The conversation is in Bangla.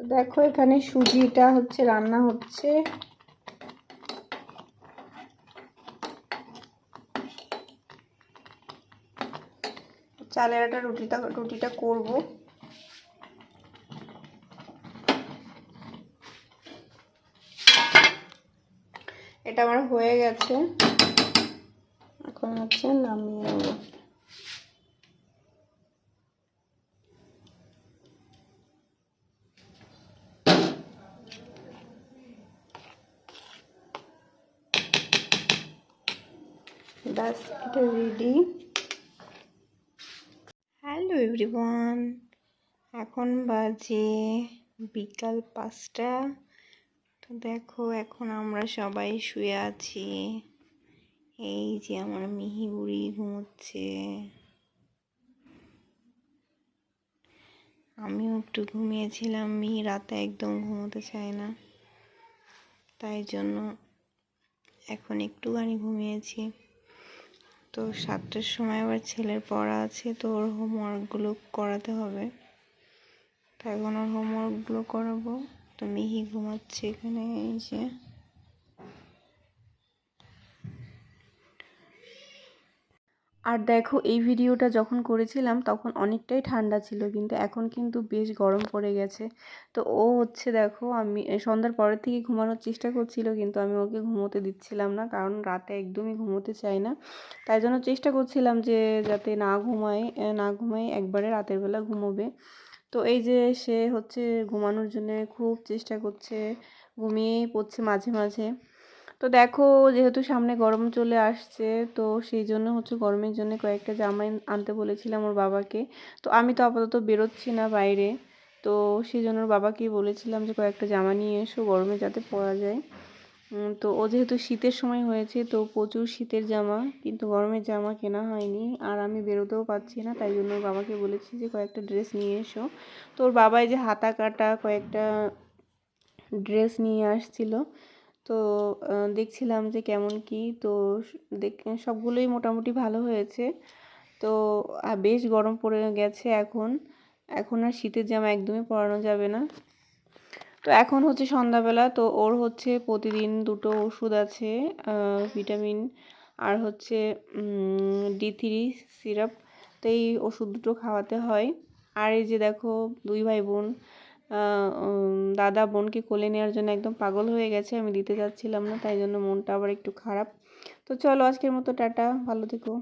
তো দেখো এখানে সুজিটা হচ্ছে, রান্না হচ্ছে। চালের আটা রুটিটা রুটিটা করব। এটা আমার হয়ে গেছে। এখন হচ্ছে নামিয়ে নেব। ব্যাস এটা রেডি হ্যালো এভরিওয়ান এখন বাজে বিকাল পাঁচটা। তো দেখো, এখন আমরা সবাই শুয়ে আছি। এই যে আমার মিহি বুড়ি ঘুমোচ্ছে। আমিও একটু ঘুমিয়েছিলাম, মিহি রাতে একদম ঘুমোতে চায় না। তাই জন্য এখন একটুখানি ঘুমিয়েছি। তো সাতটার সময় আবার ছেলের পড়া আছে, তো ওর হোমওয়ার্কগুলো করাতে হবে। তাই এখন ওর হোমওয়ার্কগুলো করাবো। তো মিহি ঘুমাচ্ছে এখানে, এই যে। আর দেখো, এই ভিডিওটা যখন করেছিলাম তখন অনেকটাই ঠান্ডা ছিল, কিন্তু এখন কিন্তু বেশ গরম পড়ে গেছে। তো ও হচ্ছে দেখো, আমি সন্ধ্যার পরের থেকে ঘুমানোর চেষ্টা করছিল, কিন্তু আমি ওকে ঘুমোতে দিচ্ছিলাম না, কারণ রাতে একদমই ঘুমোতে চাই না। তাই জন্য চেষ্টা করছিলাম যে যাতে না ঘুমায় না ঘুমায়, একবারে রাতের বেলা ঘুমোবে। তো এই যে সে হচ্ছে ঘুমানোর জন্য খুব চেষ্টা করছে, ঘুমিয়েই পড়ছে মাঝে মাঝে। তো দেখো, যেহেতু সামনে গরম চলে আসছে, তো সেই জন্য হচ্ছে গরমের জন্য কয়েকটা জামা আনতে বলেছিলাম ওর বাবাকে। তো আমি তো আপাতত বেরোচ্ছি না বাইরে। তো সেই জন্য ওর বাবাকেই বলেছিলাম যে কয়েকটা জামা নিয়ে এসো, গরমে যাতে পরা যায়। তো ও যেহেতু শীতের সময় হয়েছে, তো প্রচুর শীতের জামা, কিন্তু গরমের জামা কেনা হয়নি। আর আমি বেরোতেও পাচ্ছি না, তাই জন্য বাবাকে বলেছি যে কয়েকটা ড্রেস নিয়ে এসো। তো ওর বাবাই যে হাতা কাটা কয়েকটা ড্রেস নিয়ে আসছিল তো দেখছিলাম যে কেমন কি তো দেখ, সবগুলোই মোটামুটি ভালো হয়েছে। তো বেশ গরম পড়ে গেছে এখন। এখন আর শীতের জামা একদমই পরানো যাবে না। তো এখন হচ্ছে সন্ধ্যাবেলা তো ওর হচ্ছে প্রতিদিন দুটো ওষুধ আছে ভিটামিন আর হচ্ছে ডি থ্রি সিরাপ। তো এই ওষুধ দুটো খাওয়াতে হয়। আর এই যে দেখো দুই ভাই বোন দাদা বোনকে কোলে নেওয়ার জন্য একদম পাগল হয়ে গেছে, আমি দিতে যাচ্ছিলাম না, তাই জন্য মনটা আবার একটু খারাপ। তো চলো আজকের মতো টাটা, ভালো থেকো।